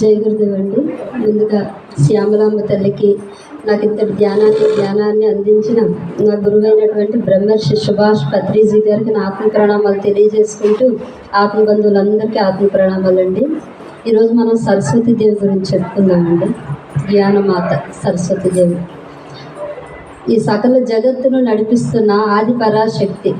జై గురుదేవ్ అండి. ముందుగా శ్యామలాంబ తల్లికి నాకు ఇంతటి ధ్యానాన్ని ధ్యానాన్ని అందించిన నా గురువైనటువంటి బ్రహ్మర్షి సుభాష్ పత్రిజీ గారికి నా ఆత్మ ప్రణామాలు తెలియజేసుకుంటూ ఆత్మ బంధువులందరికీ ఆత్మ ప్రణామాలు అండి ఈరోజు మనం సరస్వతి దేవి గురించి చెప్పుకుందామండి జ్ఞానమాత సరస్వతి దేవి. ఈ సకల జగత్తును నడిపిస్తున్న ఆది పరాశక్తి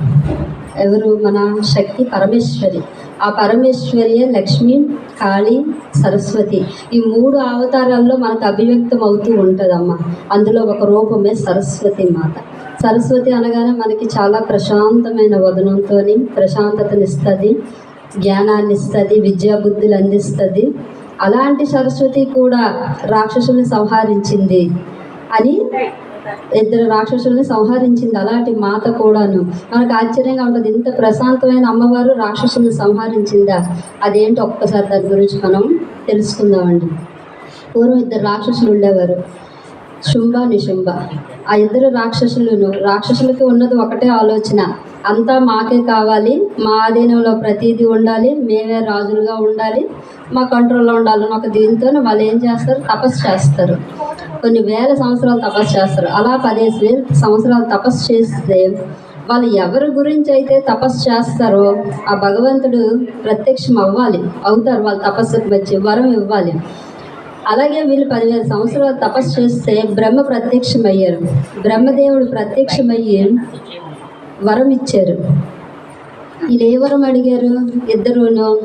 ఎవరు? మన శక్తి పరమేశ్వరి. ఆ పరమేశ్వర్య లక్ష్మి కాళి సరస్వతి ఈ మూడు అవతారాల్లో మనకు అభివ్యక్తం అవుతూ ఉంటుందమ్మ. అందులో ఒక రూపమే సరస్వతి మాత. సరస్వతి అనగానే మనకి చాలా ప్రశాంతమైన వదనంతో ప్రశాంతతనిస్తుంది జ్ఞానాన్ని ఇస్తుంది విద్యాబుద్ధులు అందిస్తుంది. అలాంటి సరస్వతి కూడా రాక్షసుని సంహరించింది అని ఇద్దరు రాక్షసుల్ని సంహరించింది అలాంటి మాత కూడాను. మనకు ఆశ్చర్యంగా ఉంటుంది ఇంత ప్రశాంతమైన అమ్మవారు రాక్షసుల్ని సంహరించిందా? అదేంటి ఒక్కసారి దాని గురించి మనం తెలుసుకుందామండి. పూర్వం ఇద్దరు రాక్షసులు ఉండేవారు. శుంభ నిశుంభ. ఆ ఇద్దరు రాక్షసులను రాక్షసులకి ఉన్నది ఒకటే ఆలోచన. అంతా మాకే కావాలి. మా ఆధీనంలో ప్రతిదీ ఉండాలి. మేమే రాజులుగా ఉండాలి. మా కంట్రోల్లో ఉండాలని ఒక దీంతో వాళ్ళు ఏం చేస్తారు? తపస్సు చేస్తారు. కొన్ని వేల సంవత్సరాలు తపస్సు చేస్తారు. అలా పదిహేను వేల సంవత్సరాలు తపస్సు చేస్తే వాళ్ళు ఎవరి గురించి అయితే తపస్సు చేస్తారో ఆ భగవంతుడు ప్రత్యక్షం అవ్వాలి అవుతారు. వాళ్ళ తపస్సుకు వచ్చి వరం ఇవ్వాలి. అలాగే వీళ్ళు పదివేల సంవత్సరాలు తపస్సు చేస్తే బ్రహ్మ ప్రత్యక్షమయ్యారు. బ్రహ్మదేవుడు ప్రత్యక్షమయ్యి వరం ఇచ్చారు. వీళ్ళు ఏ వరం అడిగారు? ఇద్దరును.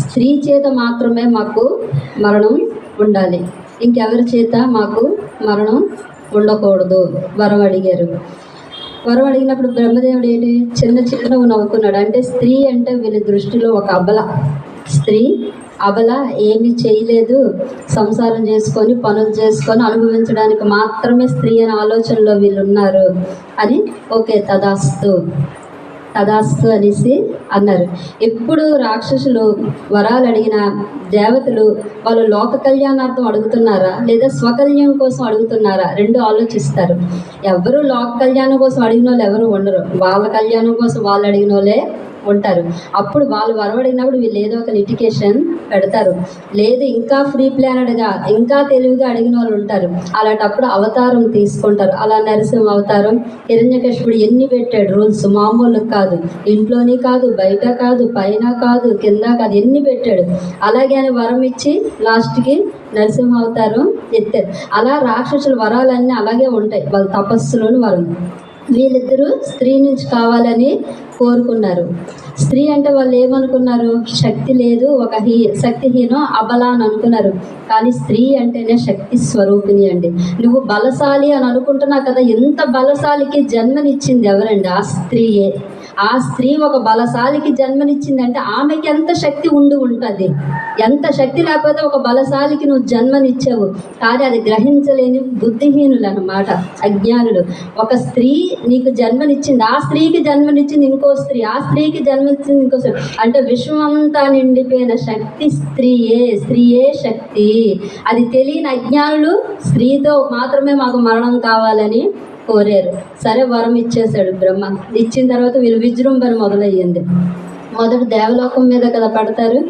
స్త్రీ చేత మాత్రమే మాకు మరణం ఉండాలి. ఇంకెవరి చేత మాకు మరణం ఉండకూడదు? వరం అడిగారు. వరం అడిగినప్పుడు బ్రహ్మదేవుడు ఏంటి? చిన్న చిరునవ్వు నవ్వుకున్నాడు. అంటే స్త్రీ అంటే వీళ్ళ దృష్టిలో ఒక అబల స్త్రీ అబల ఏమీ చేయలేదు. సంసారం చేసుకొని పనులు చేసుకొని అనుభవించడానికి మాత్రమే స్త్రీ అనే ఆలోచనలో వీళ్ళు ఉన్నారు అని ఓకే తదాస్తు. తదాస్తు అనేసి అన్నారు. ఎప్పుడు రాక్షసులు వరాలు అడిగిన దేవతలు వాళ్ళు లోక కళ్యాణార్థం అడుగుతున్నారా? లేదా స్వకల్యాణం కోసం అడుగుతున్నారా? రెండు ఆలోచిస్తారు. ఎవరు లోక కళ్యాణం కోసం అడిగిన వాళ్ళు ఎవరు ఉండరు. వాళ్ళ కళ్యాణం కోసం వాళ్ళు అడిగిన వాళ్ళే ఉంటారు అప్పుడు వాళ్ళు వరవడినప్పుడు వీళ్ళు ఏదో ఒక లిటికేషన్ పెడతారు. లేదు ఇంకా ఫ్రీ ప్లానెడ్గా ఇంకా తెలివిగా అడిగిన వాళ్ళు ఉంటారు. అలాంటప్పుడు అవతారం తీసుకుంటారు. అలా నరసింహ అవతారం హిరణ్యకశిపుడు ఎన్ని పెట్టాడు? రూల్స్ మామూలు కాదు. ఇంట్లోని కాదు బయట కాదు పైన కాదు కింద కాదు ఎన్ని పెట్టాడు? అలాగే అని వరం ఇచ్చి లాస్ట్కి నరసింహ అవతారం ఎత్తారు. అలా రాక్షసుల వరాలన్నీ అలాగే ఉంటాయి. వాళ్ళ తపస్సులోని వరం. వీళ్ళిద్దరూ స్త్రీ నుంచి కావాలని కోరుకున్నారు. స్త్రీ అంటే వాళ్ళు ఏమనుకున్నారు? శక్తి లేదు ఒక హీ శక్తిహీనం అబలా అని అనుకున్నారు. కానీ స్త్రీ అంటేనే శక్తి స్వరూపిణి అండి. నువ్వు బలశాలి అని అనుకుంటున్నావు కదా ఎంత బలశాలికి జన్మనిచ్చింది ఎవరండి? ఆ స్త్రీయే. ఆ స్త్రీ ఒక బలశాలికి జన్మనిచ్చిందంటే ఆమెకి ఎంత శక్తి ఉండి ఉంటుంది? ఎంత శక్తి లేకపోతే ఒక బలశాలికి నువ్వు జన్మనిచ్చావు? కానీ అది గ్రహించలేని బుద్ధిహీనులు అన్నమాట అజ్ఞానులు. ఒక స్త్రీ నీకు జన్మనిచ్చింది ఆ స్త్రీకి జన్మనిచ్చింది ఇంకో స్త్రీ ఆ స్త్రీకి జన్మనిచ్చింది ఇంకో స్త్రీ. అంటే విశ్వం అంతా నిండిపోయిన శక్తి స్త్రీయే స్త్రీయే శక్తి. అది తెలియని అజ్ఞానులు స్త్రీతో మాత్రమే మాకు మరణం కావాలని కోరారు. సరే వరం ఇచ్చేశాడు బ్రహ్మ. ఇచ్చిన తర్వాత వీళ్ళు విజృంభణ మొదలయ్యింది. మొదట దేవలోకం మీద కదా పడతారు.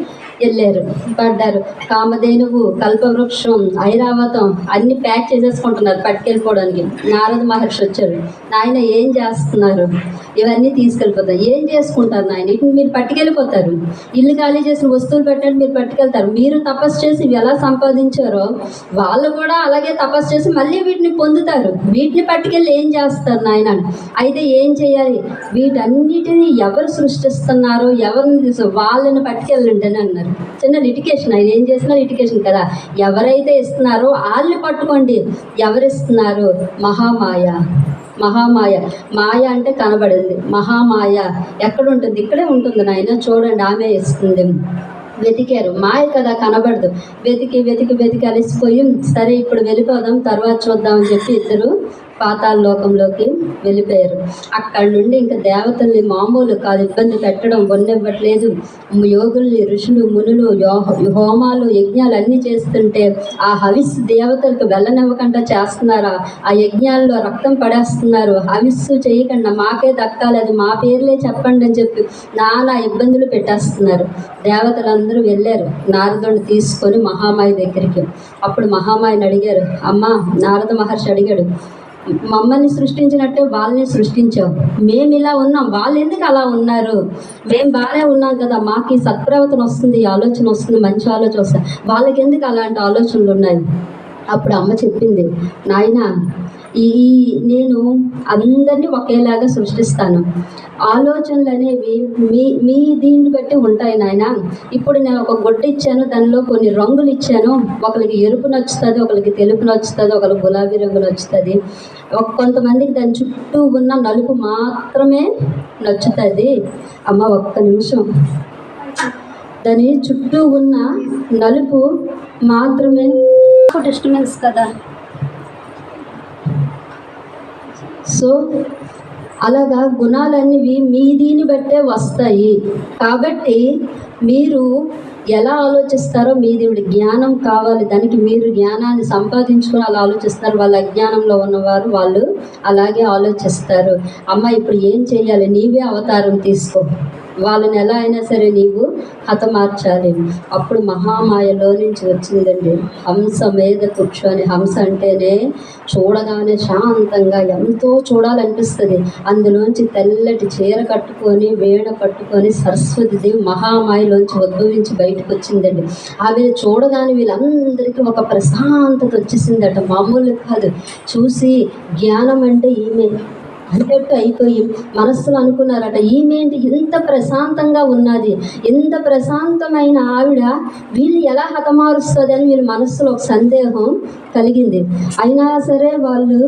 వెళ్ళారు పడ్డారు. కామధేనువు కల్పవృక్షం ఐరావతం అన్ని ప్యాక్ చేసేసుకుంటున్నారు పట్టుకెళ్ళిపోవడానికి. నారద మహర్షి వచ్చారు. నాయన ఏం చేస్తున్నారు? ఇవన్నీ తీసుకెళ్ళిపోతారు. ఏం చేసుకుంటారు నాయన? ఇటు మీరు పట్టుకెళ్ళిపోతారు. ఇల్లు ఖాళీ చేసిన వస్తువులు పెట్టండి మీరు పట్టుకెళ్తారు. మీరు తపస్సు చేసి ఇవి ఎలా సంపాదించారో వాళ్ళు కూడా అలాగే తపస్సు చేసి మళ్ళీ వీటిని పొందుతారు. వీటిని పట్టుకెళ్ళి ఏం చేస్తారు నాయన? అయితే ఏం చేయాలి? వీటన్నిటిని ఎవరు సృష్టిస్తున్నారో ఎవరిని తీసు వాళ్ళని పట్టుకెళ్ళండి అని అన్నారు. చిన్న లిటికేషన్ ఆయన ఏం చేసినా లిటికేషన్ కదా. ఎవరైతే ఇస్తున్నారో వాళ్ళని పట్టుకోండి. ఎవరిస్తున్నారు? మహామాయ. మహామాయ. మాయ అంటే కనబడింది. మహామాయ. ఎక్కడ ఉంటుంది ఇక్కడే ఉంటుంది నాయన. చూడండి ఆమె ఇస్తుంది. వెతికారు. మాయ కదా కనబడదు. వెతికి వెతికి వెతికి అలసిపోయి సరే ఇప్పుడు వెళ్ళిపోదాం తర్వాత చూద్దాం అని చెప్పి ఇద్దరు పాతాల లోకంలోకి వెళ్ళిపోయారు. అక్కడి నుండి ఇంకా దేవతల్ని మామూలు కాదు ఇబ్బంది పెట్టడం వన్నెవ్వట్లేదు. యోగుల్ని ఋషులు మునులు హోమాలు యజ్ఞాలు అన్నీ చేస్తుంటే ఆ హవిస్సు దేవతలకు వెళ్ళనివ్వకుండా చేస్తున్నారా? ఆ యజ్ఞాల్లో రక్తం పడేస్తున్నారు. హవిస్సు చేయకుండా మాకే దక్కాలి అది మా పేర్లే చెప్పండి అని చెప్పి నానా ఇబ్బందులు పెట్టేస్తున్నారు. దేవతలందరూ వెళ్ళారు నారదుని తీసుకొని మహామాయి దగ్గరికి. అప్పుడు మహామాయిని అడిగారు అమ్మ నారద మహర్షి అడిగాడు మమ్మల్ని సృష్టించినట్టే వాళ్ళని సృష్టించావు. మేము ఇలా ఉన్నాం. వాళ్ళు ఎందుకు అలా ఉన్నారు? మేము బాగానే ఉన్నాం కదా. మాకు ఈ సత్ప్రవర్తన వస్తుంది ఈ ఆలోచన వస్తుంది మంచి ఆలోచన వస్తుంది. వాళ్ళకి ఎందుకు అలాంటి ఆలోచనలు ఉన్నాయి? అప్పుడు అమ్మ చెప్పింది నాయన ఈ నేను అందరినీ ఒకేలాగా సృష్టిస్తాను. ఆలోచనలు అనేవి మీ మీ దీన్ని బట్టి ఉంటాయి నాయన. ఇప్పుడు నేను ఒక గుడ్డ ఇచ్చాను దానిలో కొన్ని రంగులు ఇచ్చాను. ఒకరికి ఎరుపు నచ్చుతుంది ఒకరికి తెలుపు నచ్చుతుంది ఒకరికి గులాబీ రంగు నచ్చుతుంది. ఒక కొంతమందికి దాని చుట్టూ ఉన్న నలుపు మాత్రమే నచ్చుతుంది. అమ్మ ఒక్క నిమిషం. దాని చుట్టూ ఉన్న నలుపు మాత్రమే డిస్టర్బెన్స్ కదా. సో అలాగా గుణాలన్నవి మీ దీన్ని బట్టే వస్తాయి. కాబట్టి మీరు ఎలా ఆలోచిస్తారో మీ దేవుడి జ్ఞానం కావాలి. దానికి మీరు జ్ఞానాన్ని సంపాదించుకొని అలా ఆలోచిస్తారు వాళ్ళ అజ్ఞానంలో ఉన్నవారు వాళ్ళు అలాగే ఆలోచిస్తారు. అమ్మ ఇప్పుడు ఏం చేయాలి నీవే అవతారం తీసుకో. వాళ్ళని ఎలా అయినా సరే నీవు హతమార్చాలి. అప్పుడు మహామాయలో నుంచి వచ్చిందండి. హంస మీద కూర్చొని హంస అంటేనే చూడగానే శాంతంగా ఎంతో చూడాలనిపిస్తుంది. అందులోంచి తెల్లటి చీర కట్టుకొని వేణ పట్టుకొని సరస్వతి దేవి మహామాయలోంచి ఉద్భవించి బయటకు వచ్చిందండి. ఆమె చూడగానే వీళ్ళందరికీ ఒక ప్రశాంతత వచ్చేసిందట. మామూలు కాదు. చూసి జ్ఞానం అంటే ఈమె. అన్నట్టు అయిపోయి మనస్సులో అనుకున్నారట ఈమెంటి ఇంత ప్రశాంతంగా ఉన్నది? ఇంత ప్రశాంతమైన ఆవిడ? వీళ్ళు ఎలా హతమారుస్తుంది అని వీళ్ళ మనస్సులో ఒక సందేహం కలిగింది. అయినా సరే వాళ్ళు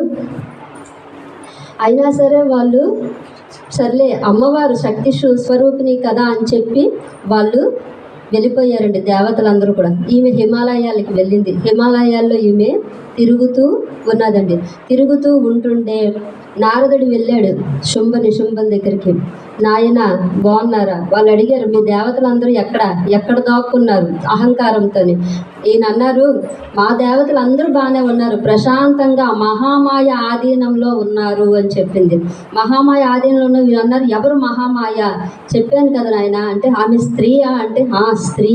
అయినా సరే వాళ్ళు సర్లే అమ్మవారు శక్తి స్వరూపిణి కదా అని చెప్పి వాళ్ళు వెళ్ళిపోయారండి దేవతలందరూ కూడా. ఈమె హిమాలయాలకి వెళ్ళింది. హిమాలయాల్లో ఈమె తిరుగుతూ ఉన్నదండి. తిరుగుతూ ఉంటుండే నారదుడు వెళ్ళాడు శుంభ నిశుంభం దగ్గరికి. నాయన బాగున్నారా? వాళ్ళు అడిగారు. మీ దేవతలందరూ ఎక్కడ? ఎక్కడ దాక్కున్నారు అహంకారంతో ఈయన అన్నారు మా దేవతలు అందరూ బాగానే ఉన్నారు. ప్రశాంతంగా మహామాయ ఆధీనంలో ఉన్నారు అని చెప్పింది. మహామాయ ఆధీనంలో ఉన్న వీరు అన్నారు ఎవరు మహామాయ? చెప్పాను కదా నాయన. అంటే ఆమె స్త్రీయా? అంటే ఆ స్త్రీ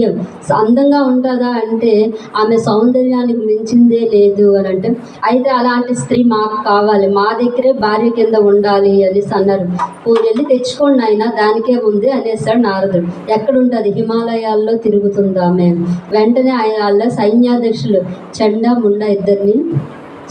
అందంగా ఉంటుందా అంటే ఆమె సౌందర్యానికి మించిందే లేదు అని అంటే అయితే అలాంటి స్త్రీ మాకు కావాలి. మా దగ్గరే భార్య కింద ఉండాలి అనేసి అన్నారు. "ఓ, వెళ్ళి తెచ్చుకోండి ఆయన దానికే ఉంది అనేసాడు నారదుడు. ఎక్కడుంటుంది హిమాలయాల్లో తిరుగుతుందా మేము వెంటనే ఆయన వాళ్ళ సైన్యాధ్యక్షులు చండా ముండా ఇద్దరిని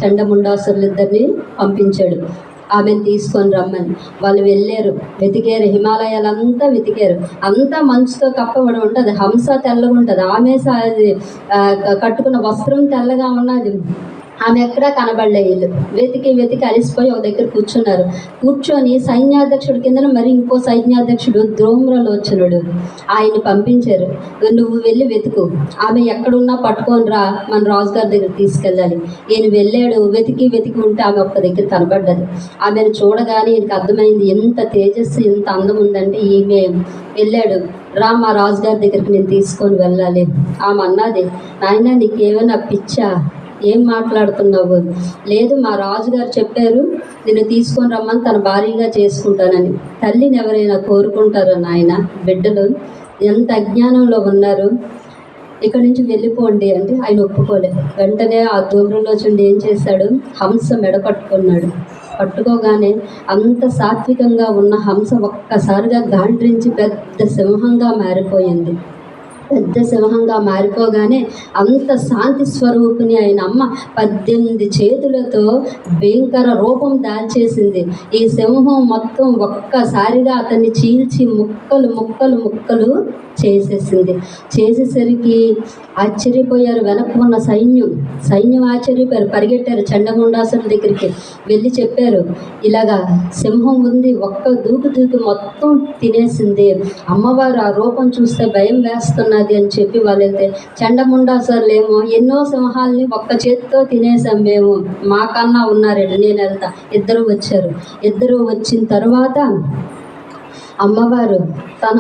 చండముండాసులు ఇద్దరిని పంపించాడు. ఆమెను తీసుకొని రమ్మని. వాళ్ళు వెళ్ళారు. వెతికారు. హిమాలయాలంతా వెతికారు. అంతా మంచుతో కప్పబడి ఉంటుంది. హంస తెల్లగా ఉంటుంది ఆమె స- అది, కట్టుకున్న వస్త్రం తెల్లగా ఉన్నది. ఆమె ఎక్కడా కనబడలే వీళ్ళు వెతికి వెతికి అలిసిపోయి ఒక దగ్గర కూర్చున్నారు. కూర్చొని సైన్యాధ్యక్షుడి కింద మరి ఇంకో సైన్యాధ్యక్షుడు ద్రోమ్రలోచనుడు. ఆయన పంపించారు. నువ్వు వెళ్ళి వెతుకు. ఆమె ఎక్కడున్నా పట్టుకొని రా. మన రాజుగారి దగ్గర తీసుకెళ్ళాలి. ఈయన వెళ్ళాడు. వెతికి వెతికి ఉంటే ఆమె ఒక్క దగ్గర కనబడ్డది. ఆమెను చూడగానే ఈయనకి అర్థమైంది. ఎంత తేజస్సు ఎంత అందం ఉందంటే ఈమె వెళ్ళాడు. రా మా రాజుగారి దగ్గరికి నేను తీసుకొని వెళ్ళాలి. ఆమె అన్నది. నాయన నీకేమైనా పిచ్చా? ఏం మాట్లాడుతున్నావు? లేదు మా రాజుగారు చెప్పారు నిన్ను తీసుకొని రమ్మని తన భారీగా చేసుకుంటానని. తల్లిని ఎవరైనా కోరుకుంటారో నాయన? బిడ్డలు ఎంత అజ్ఞానంలో ఉన్నారు? ఇక్కడి నుంచి వెళ్ళిపోండి అంటే ఆయన ఒప్పుకోలేదు వెంటనే ఆ దూరంలో చూండి ఏం చేశాడు? హంస మెడ పట్టుకున్నాడు. పట్టుకోగానే అంత సాత్వికంగా ఉన్న హంస ఒక్కసారిగా గాండ్రించి పెద్ద సింహంగా మారిపోయింది. పెద్ద సింహంగా మారిపోగానే అంత శాంతి స్వరూపిణి అయిన అమ్మ పద్దెనిమిది చేతులతో భయంకర రూపం దాల్చేసింది. ఈ సింహం మొత్తం ఒక్కసారిగా అతన్ని చీల్చి ముక్కలు ముక్కలు ముక్కలు చేసేసింది. చేసేసరికి ఆశ్చర్యపోయారు. వెనక్కు ఉన్న సైన్యం సైన్యం ఆశ్చర్యపోయారు. పరిగెట్టారు చండగుండాసుల దగ్గరికి. వెళ్ళి చెప్పారు ఇలాగా సింహం ఉంది ఒక్క దూకు దూకి మొత్తం తినేసింది. అమ్మవారు ఆ రూపం చూస్తే భయం వేస్తున్న ఉన్నది అని చెప్పి వాళ్ళు వెళ్తే చండముండాసర్లేమో ఎన్నో సింహాలని ఒక్క చేతితో తినేసాం మేము. మాకన్నా ఉన్నారండి నేను వెళ్తా. ఇద్దరు వచ్చారు. ఇద్దరు వచ్చిన తర్వాత అమ్మవారు తన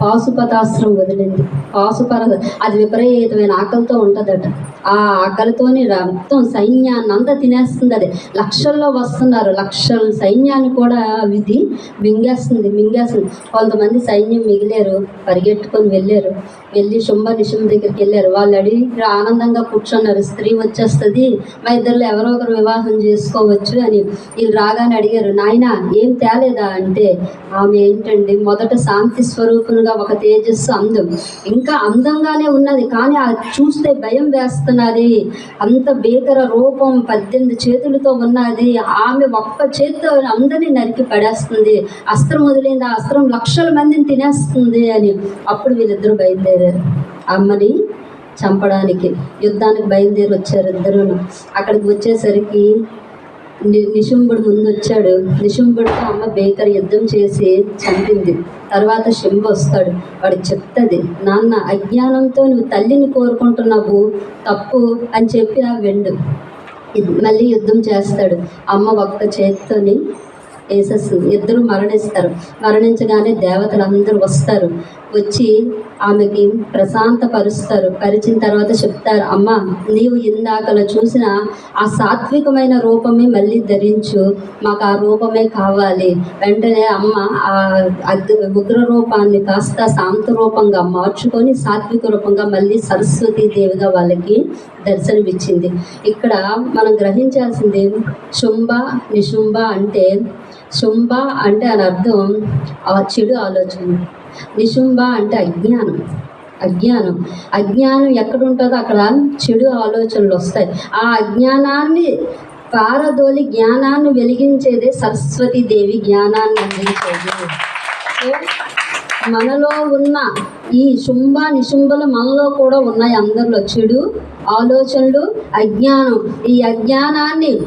పాశుపతాస్త్రం వదిలింది. పాశుపర అది విపరీతమైన ఆకలితో ఉంటుందట. ఆ ఆకలితోని రక్తం మొత్తం సైన్యాన్ని అంతా తినేస్తుంది అది లక్షల్లో వస్తున్నారు. లక్షల సైన్యాన్ని కూడా విధి మింగేస్తుంది మింగేస్తుంది. కొంతమంది సైన్యం మిగిలేరు పరిగెట్టుకొని వెళ్ళారు. వెళ్ళి శుంభ నిశుంభ దగ్గరికి వెళ్ళారు. వాళ్ళు అడిగి ఆనందంగా కూర్చున్నారు. స్త్రీ వచ్చేస్తుంది. మా ఇద్దరు ఎవరో ఒకరు వివాహం చేసుకోవచ్చు అని వీళ్ళు రాగానే అడిగారు నాయన ఏం తేలేదా? అంటే ఆమె ఏంటండి? మొదట శాంతి స్వరూపునిగా ఒక తేజస్సు అందం. ఇంకా అందంగానే ఉన్నది కానీ అది చూస్తే భయం వేస్తున్నది. అంత భీకర రూపం పద్దెనిమిది చేతులతో ఉన్నది. ఆమె ఒక్క చేతితో అందరినీ నరికి పడేస్తుంది. అస్త్రం వదిలింది ఆ అస్త్రం లక్షల మందిని తినేస్తుంది అని అప్పుడు వీళ్ళిద్దరూ బయలుదేరారు. అమ్మని చంపడానికి యుద్ధానికి బయలుదేరి వచ్చారు ఇద్దరును. అక్కడికి వచ్చేసరికి నిశుంభుడు ముందు వచ్చాడు నిశుంభుడితో అమ్మ బేకర్ యుద్ధం చేసి చంపింది. తర్వాత శంభు వస్తాడు. వాడు చెప్తుంది నాన్న అజ్ఞానంతో నువ్వు తల్లిని కోరుకుంటున్నావు. తప్పు అని చెప్పి ఆ వెండు మళ్ళీ యుద్ధం చేస్తాడు. అమ్మ ఒక్క చేతితోని వేసేస్తుంది ఇద్దరు మరణిస్తారు. మరణించగానే దేవతలు అందరూ వస్తారు. వచ్చి ఆమెకి ప్రశాంతపరుస్తారు. పరిచిన తర్వాత చెప్తారు అమ్మ నీవు ఇందాకలా చూసిన ఆ సాత్వికమైన రూపమే మళ్ళీ ధరించు. మాకు ఆ రూపమే కావాలి. వెంటనే అమ్మ ఆ ఉగ్ర రూపాన్ని కాస్త శాంత రూపంగా మార్చుకొని సాత్విక రూపంగా మళ్ళీ సరస్వతీ దేవిగా వాళ్ళకి దర్శనమిచ్చింది. ఇక్కడ మనం గ్రహించాల్సింది శుంభ నిశుంభ అంటే శుంభ అంటే అని అర్థం ఆ చెడు ఆలోచన. నిశుంభ అంటే అజ్ఞానం. అజ్ఞానం. అజ్ఞానం ఎక్కడ ఉంటుందో అక్కడ చెడు ఆలోచనలు వస్తాయి. ఆ అజ్ఞానాన్ని పారదోలి జ్ఞానాన్ని వెలిగించేదే సరస్వతీదేవి జ్ఞానాన్ని అందించేది. సో మనలో ఉన్న ఈ శుంభ నిశుంభలు మనలో కూడా ఉన్నాయి అందరిలో. చెడు ఆలోచనలు అజ్ఞానం. ఈ అజ్ఞానాన్ని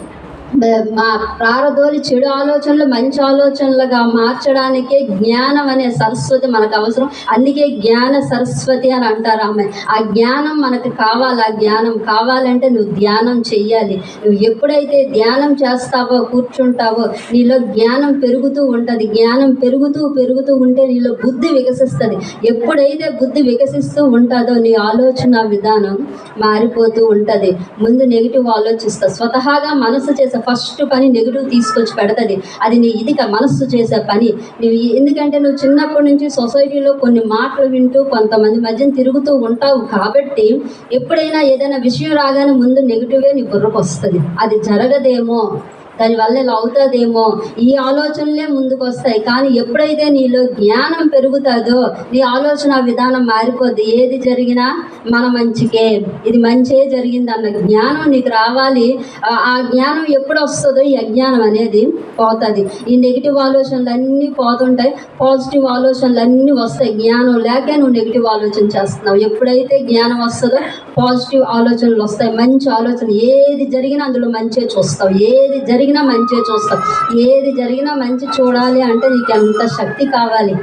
మా ప్రారధోలి చెడు ఆలోచనలు మంచి ఆలోచనలుగా మార్చడానికే జ్ఞానం అనే సరస్వతి మనకు అవసరం. అందుకే జ్ఞాన సరస్వతి అని అంటారు ఆమె. ఆ జ్ఞానం మనకు కావాలి ఆ జ్ఞానం కావాలంటే నువ్వు ధ్యానం చెయ్యాలి. నువ్వు ఎప్పుడైతే ధ్యానం చేస్తావో కూర్చుంటావో నీలో జ్ఞానం పెరుగుతూ ఉంటుంది. జ్ఞానం పెరుగుతూ పెరుగుతూ ఉంటే నీలో బుద్ధి వికసిస్తుంది. ఎప్పుడైతే బుద్ధి వికసిస్తూ ఉంటుందో నీ ఆలోచన విధానం మారిపోతూ ఉంటుంది. ముందు నెగిటివ్ ఆలోచిస్తా. స్వతహాగా మనసు చేసే ఫస్ట్ పని నెగిటివ్ తీసుకొచ్చి పెడతది. అది నీ ఇది మనస్సు చేసే పని. నువ్వు ఎందుకంటే నువ్వు చిన్నప్పటి నుంచి సొసైటీలో కొన్ని మాటలు వింటూ కొంతమంది మధ్యన తిరుగుతూ ఉంటావు కాబట్టి ఎప్పుడైనా ఏదైనా విషయం రాగానే ముందు నెగిటివే నీ బుర్రకు వస్తుంది. అది జరగదేమో. దానివల్ల ఇలా అవుతుందేమో ఈ ఆలోచనలే ముందుకు వస్తాయి కానీ ఎప్పుడైతే నీలో జ్ఞానం పెరుగుతుందో నీ ఆలోచన విధానం మారిపోద్ది. ఏది జరిగినా మన మంచికే. ఇది మంచే జరిగింది అన్న జ్ఞానం నీకు రావాలి. ఆ- జ్ఞానం ఎప్పుడు వస్తుందో ఈ అజ్ఞానం అనేది పోతుంది. ఈ నెగిటివ్ ఆలోచనలు అన్నీ పోతుంటాయి. పాజిటివ్ ఆలోచనలు అన్నీ వస్తాయి. జ్ఞానం లేక నువ్వు నెగిటివ్ ఆలోచన చేస్తున్నావు. ఎప్పుడైతే జ్ఞానం వస్తుందో పాజిటివ్ ఆలోచనలు వస్తాయి. మంచి ఆలోచన ఏది జరిగినా అందులో మంచే చూస్తావు. ఏది జరిగినా మంచే చూస్తావు ఏది జరిగినా మంచి చూడాలి అంటే నీకు ఎంత శక్తి కావాలి?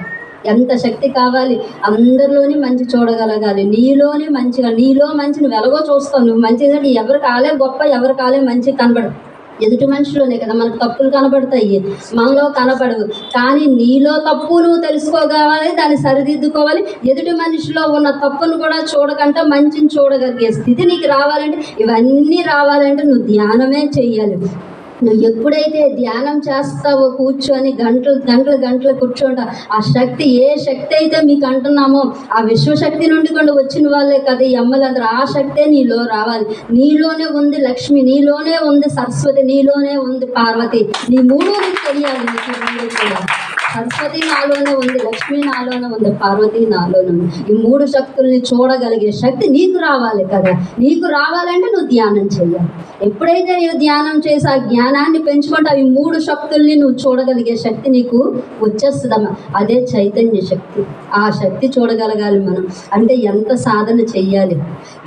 ఎంత శక్తి కావాలి? అందరిలోని మంచి చూడగలగాలి. నీలోనే మంచిగా నీలో మంచి నువ్వు ఎలాగో చూస్తావు. నువ్వు మంచి ఏంటంటే ఎవరు కాలే గొప్ప ఎవరు కాలే మంచి కనబడదు ఎదుటి మనిషిలోనే కదా మనకు తప్పులు కనబడతాయి. మనలో కనబడవు కానీ నీలో తప్పు నువ్వు తెలుసుకోగలగాలి దాన్ని సరిదిద్దుకోవాలి. ఎదుటి మనిషిలో ఉన్న తప్పును కూడా చూడకుండా మంచిని చూడగలిగే స్థితి నీకు రావాలంటే ఇవన్నీ రావాలంటే నువ్వు ధ్యానమే చెయ్యాలి. నువ్వు ఎప్పుడైతే ధ్యానం చేస్తావో కూర్చొని గంటలు గంటలు గంటలు కూర్చోంటా ఆ శక్తి ఏ శక్తి అయితే మీకు అంటున్నామో ఆ విశ్వశక్తి నుండి కూడా వచ్చిన వాళ్ళే కదా ఈ అమ్మలందరూ ఆ శక్తే నీలో రావాలి. నీలోనే ఉంది లక్ష్మి నీలోనే ఉంది సరస్వతి నీలోనే ఉంది పార్వతి. నీ మూడు తెలియాలి నీకు మూడు కూడా సరస్వతి నాలోనే ఉంది లక్ష్మి నాలోనే ఉంది పార్వతి నాలోనే ఉంది. ఈ మూడు శక్తుల్ని చూడగలిగే శక్తి నీకు రావాలి కదా. నీకు రావాలంటే నువ్వు ధ్యానం చేయాలి ఎప్పుడైతే నువ్వు ధ్యానం చేసి ఆ జ్ఞానాన్ని పెంచుకుంటే ఈ మూడు శక్తుల్ని నువ్వు చూడగలిగే శక్తి నీకు వచ్చేస్తుందమ్మా అదే చైతన్య శక్తి. ఆ శక్తి చూడగలగాలి మనం. అంటే ఎంత సాధన చెయ్యాలి?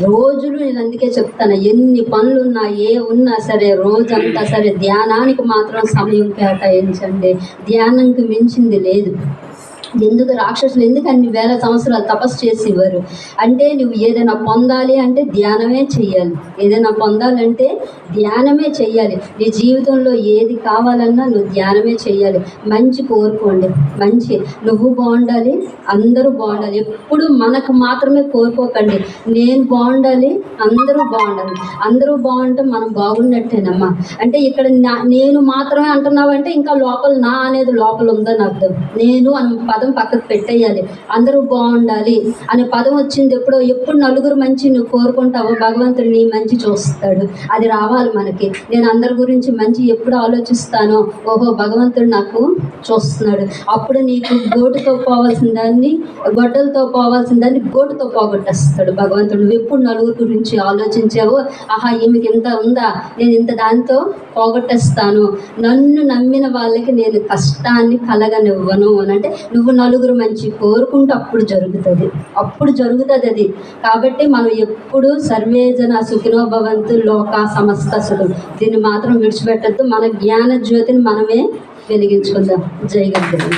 రోజులు నేను అందుకే చెప్తాను ఎన్ని పనులు ఉన్నా ఏ ఉన్నా సరే రోజంతా సరే ధ్యానానికి మాత్రం సమయం కేటాయించండి. ధ్యానంకి మించింది లేదు. ఎందుకు రాక్షసులు ఎందుకు అన్ని వేల సంవత్సరాలు తపస్సు చేసేవారు అంటే నువ్వు ఏదైనా పొందాలి అంటే ధ్యానమే చెయ్యాలి. ఏదైనా పొందాలంటే ధ్యానమే చెయ్యాలి. నీ జీవితంలో ఏది కావాలన్నా నువ్వు ధ్యానమే చెయ్యాలి. మంచి కోరుకోండి. మంచి. నువ్వు బాగుండాలి అందరూ బాగుండాలి. ఎప్పుడు మనకు మాత్రమే కోరుకోకండి. నేను బాగుండాలి అందరూ బాగుండాలి. అందరూ బాగుంటే మనం బాగున్నట్టేనమ్మా. అంటే ఇక్కడ నా నేను మాత్రమే అంటున్నావు అంటే ఇంకా లోపల నా అనేది లోపల ఉందని అర్థం. నేను అని పద పక్కకు పెట్టేయాలి. అందరూ బాగుండాలి అనే పదం వచ్చింది ఎప్పుడో ఎప్పుడు నలుగురు మంచి నువ్వు కోరుకుంటావో భగవంతుడు నీ మంచి చూస్తాడు. అది రావాలి మనకి. నేను అందరి గురించి మంచి ఎప్పుడు ఆలోచిస్తానో ఓహో భగవంతుడు నాకు చూస్తున్నాడు. అప్పుడు నీకు గోటుతో పోవాల్సిన దాన్ని గొడ్డలతో పోవాల్సిన దాన్ని గోటుతో పోగొట్టేస్తాడు భగవంతుడు. నువ్వు ఎప్పుడు నలుగురు గురించి ఆలోచించావో ఆహా ఈమెకి ఇంత ఉందా? నేను ఇంత దాంతో పోగొట్టేస్తాను. నన్ను నమ్మిన వాళ్ళకి నేను కష్టాన్ని కలగనివ్వను అని అంటే నువ్వు నలుగురు మంచి కోరుకుంటే అప్పుడు జరుగుతుంది. అప్పుడు జరుగుతుంది అది. కాబట్టి మనం ఎప్పుడు సర్వేజన సుఖినో భవంతు లోక సమస్త సుఖం దీన్ని మాత్రం విడిచిపెట్టద్దు. మన జ్ఞాన జ్యోతిని మనమే వెలిగించుకుందాం. జై గంధం